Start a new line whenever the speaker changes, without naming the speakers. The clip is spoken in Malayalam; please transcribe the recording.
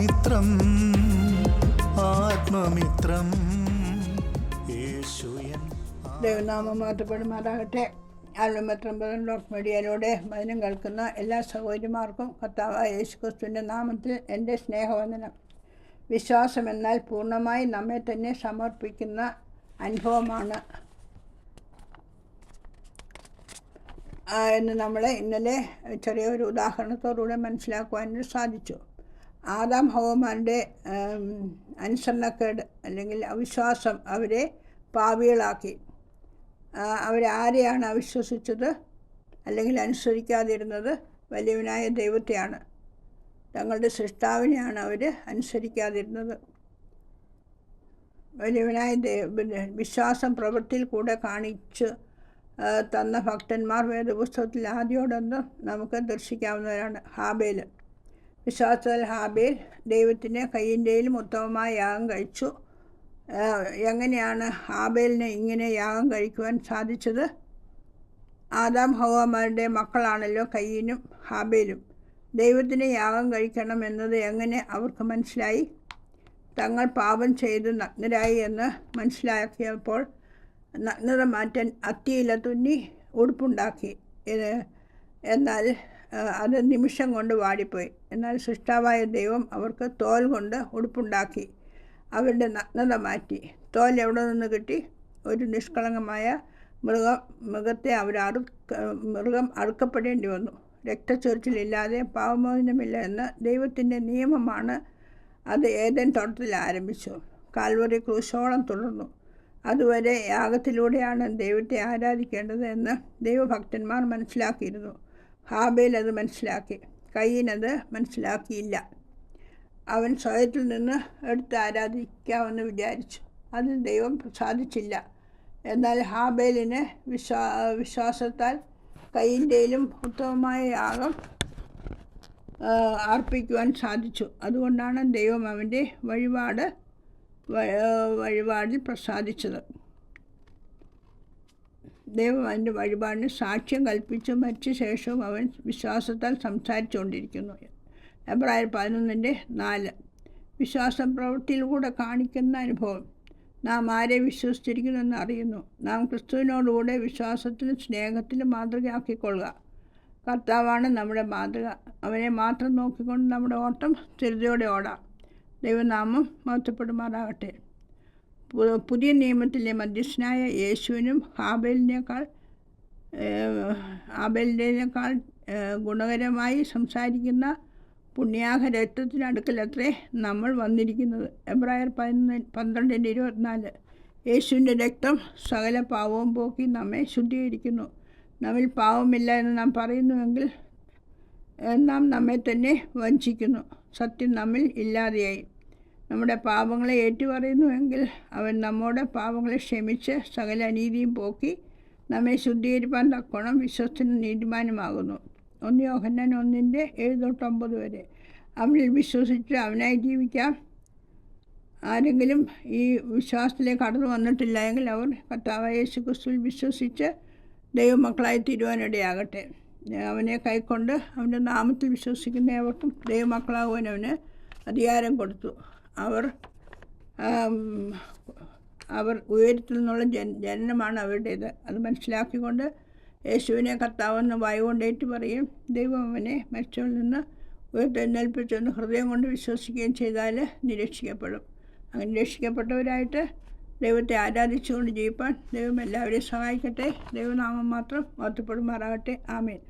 ആത്മമിത്രം ആത്മമിത്രം ദൈവനാമം മാറ്റപ്പെടുമാറാകട്ടെ ആലുമത്രമ്പതൻ ഡോക്ടർ മീഡിയയിലൂടെ വചനം കേൾക്കുന്ന എല്ലാ സഹോദരിമാർക്കും യേശു ക്രിസ്തുവിൻ്റെ നാമത്തിൽ എൻ്റെ സ്നേഹവന്ദനം വിശ്വാസം എന്നാൽ പൂർണ്ണമായി നമ്മെ തന്നെ സമർപ്പിക്കുന്ന അനുഭവമാണ് എന്ന് നമ്മളെ ഇന്നലെ ചെറിയൊരു ഉദാഹരണത്തോടുകൂടെ മനസ്സിലാക്കുവാനും സാധിച്ചു ആദാം ഹോമാൻ്റെ അനുസരണക്കേട് അല്ലെങ്കിൽ അവിശ്വാസം അവരെ പാവികളാക്കി അവരാരെയാണ് അവിശ്വസിച്ചത് അല്ലെങ്കിൽ അനുസരിക്കാതിരുന്നത് വലിയവനായ ദൈവത്തെയാണ് തങ്ങളുടെ സൃഷ്ടാവിനെയാണ് അവർ അനുസരിക്കാതിരുന്നത് വലിയവനായ വിശ്വാസം പ്രവൃത്തിയിൽ കൂടെ കാണിച്ച് തന്ന ഭക്തന്മാർ വേദപുസ്തകത്തിൽ ആദ്യോടൊന്നും നമുക്ക് ദർശിക്കാവുന്നവരാണ് ഹാബേൽ വിശ്വാസത്തിൽ ഹാബേൽ ദൈവത്തിന് കയ്യിൻ്റെയിലും ഉത്തമമായ യാഗം കഴിച്ചു എങ്ങനെയാണ് ഹാബേലിന് ഇങ്ങനെ യാഗം കഴിക്കുവാൻ സാധിച്ചത് ആദാം ഹവാമാരുടെ മക്കളാണല്ലോ കയ്യനും ഹാബേലും ദൈവത്തിന് യാഗം കഴിക്കണം എന്നത് എങ്ങനെ അവർക്ക് മനസ്സിലായി തങ്ങൾ പാപം ചെയ്ത് നഗ്നരായി എന്ന് മനസ്സിലാക്കിയപ്പോൾ നഗ്നത മാറ്റാൻ അത്തിയില തുന്നി ഉടുപ്പുണ്ടാക്കി എന്നാൽ അത് നിമിഷം കൊണ്ട് വാടിപ്പോയി എന്നാൽ സൃഷ്ടാവായ ദൈവം അവർക്ക് തോൽ കൊണ്ട് ഉടുപ്പുണ്ടാക്കി അവരുടെ നഗ്നത മാറ്റി തോൽ എവിടെ നിന്ന് കിട്ടി ഒരു നിഷ്കളങ്കമായ മൃഗം മൃഗത്തെ അവർ അറു മൃഗം അറുക്കപ്പെടേണ്ടി വന്നു രക്തച്ചൊരിച്ചിലില്ലാതെ പാവമോചനമില്ല എന്ന ദൈവത്തിൻ്റെ നിയമമാണ് അത് ഏതൻ തോട്ടത്തിൽ ആരംഭിച്ചു കാൽവറി ക്രൂശോളം തുടർന്നു അതുവരെ യാഗത്തിലൂടെയാണ് ദൈവത്തെ ആരാധിക്കേണ്ടത് എന്ന് ദൈവഭക്തന്മാർ മനസ്സിലാക്കിയിരുന്നു ഹാബേൽ അത് മനസ്സിലാക്കി കയ്യനത് മനസ്സിലാക്കിയില്ല അവൻ സ്വയത്തിൽ നിന്ന് എടുത്ത് ആരാധിക്കാമെന്ന് വിചാരിച്ചു അത് ദൈവം പ്രസാദിച്ചില്ല എന്നാൽ ഹാബേലിന് വിശ്വാ വിശ്വാസത്താൽ കയ്യൻ്റെയിലും ഉത്തമമായ യാഗം അർപ്പിക്കുവാൻ സാധിച്ചു അതുകൊണ്ടാണ് ദൈവം അവൻ്റെ വഴിപാട് വഴിപാടിൽ പ്രസാദിച്ചത് ദൈവം അവൻ്റെ വഴിപാടിന് സാക്ഷ്യം കൽപ്പിച്ചു മരിച്ച ശേഷവും അവൻ വിശ്വാസത്താൽ സംസാരിച്ചുകൊണ്ടിരിക്കുന്നു എബ്രായർ പതിനൊന്നിൻ്റെ നാല് വിശ്വാസം പ്രവൃത്തിയിലൂടെ കാണിക്കുന്ന അനുഭവം നാം ആരെ വിശ്വസിച്ചിരിക്കുന്നു എന്ന് അറിയുന്നു നാം ക്രിസ്തുവിനോടുകൂടെ വിശ്വാസത്തിലും സ്നേഹത്തിലും മാതൃകയാക്കിക്കൊള്ളുക കർത്താവാണ് നമ്മുടെ മാതൃക അവനെ മാത്രം നോക്കിക്കൊണ്ട് നമ്മുടെ ഓട്ടം സ്ഥിരതയോടെ ഓടാം ദൈവനാമം മഹത്വപ്പെടുമാറാകട്ടെ പുതിയ നിയമത്തിലെ മധ്യസ്ഥനായ യേശുവിനും ഹാബേലിനേക്കാൾ ഹാബേലിനേക്കാൾ ഗുണകരമായി സംസാരിക്കുന്ന പുണ്യാഹ രക്തത്തിനടുക്കലത്രേ നമ്മൾ വന്നിരിക്കുന്നത് എബ്രായർ പതിനൊന്ന് പന്ത്രണ്ടിൻ്റെ ഇരുപത്തിനാല് യേശുവിൻ്റെ രക്തം സകല പാവവും പോക്കി നമ്മെ ശുദ്ധീകരിക്കുന്നു നമ്മിൽ പാവമില്ല എന്ന് നാം പറയുന്നുവെങ്കിൽ നാം നമ്മെ തന്നെ വഞ്ചിക്കുന്നു സത്യം നമ്മിൽ ഇല്ലാതെയായി നമ്മുടെ പാപങ്ങളെ ഏറ്റുപറയുന്നുവെങ്കിൽ അവൻ നമ്മുടെ പാപങ്ങളെ ക്ഷമിച്ച് സകല അനീതിയും പോക്കി നമ്മെ ശുദ്ധീകരിപ്പാൻ തക്കോണം വിശ്വസത്തിന് നീതിമാനമാകുന്നു ഒന്ന് യോഹന്നൻ ഒന്നിൻ്റെ ഏഴ് തൊട്ടൊമ്പത് വരെ അവനിൽ വിശ്വസിച്ച് അവനായി ജീവിക്കാം ആരെങ്കിലും ഈ വിശ്വാസത്തിലേക്ക് കടന്നു വന്നിട്ടില്ല എങ്കിൽ അവർ കർത്താവ് യേശു ക്രിസ്തുവിൽ വിശ്വസിച്ച് ദൈവമക്കളായി തീരുവാനിടയാകട്ടെ അവനെ കൈക്കൊണ്ട് അവൻ്റെ നാമത്തിൽ വിശ്വസിക്കുന്ന ഏവർക്കും ദൈവമക്കളാകുവാൻ അവന് അധികാരം കൊടുത്തു അവർ അവർ ഉയരത്തിൽ നിന്നുള്ള ജനനമാണ് അവരുടേത് അത് മനസ്സിലാക്കിക്കൊണ്ട് യേശുവിനെ കർത്താവെന്ന് വായുകൊണ്ടേറ്റ് പറയും ദൈവം അവനെ മരിച്ചവരിൽ നിന്ന് ഉയർത്തെഴുന്നേൽപ്പിച്ചെന്ന് ഹൃദയം കൊണ്ട് വിശ്വസിക്കുകയും ചെയ്താൽ നിരീക്ഷിക്കപ്പെടും അങ്ങനെ രക്ഷിക്കപ്പെട്ടവരായിട്ട് ദൈവത്തെ ആരാധിച്ചുകൊണ്ട് ജീവിപ്പാൻ ദൈവം എല്ലാവരെയും സഹായിക്കട്ടെ ദൈവനാമം മാത്രം മാറ്റപ്പെടുമാറാകട്ടെ ആമേൻ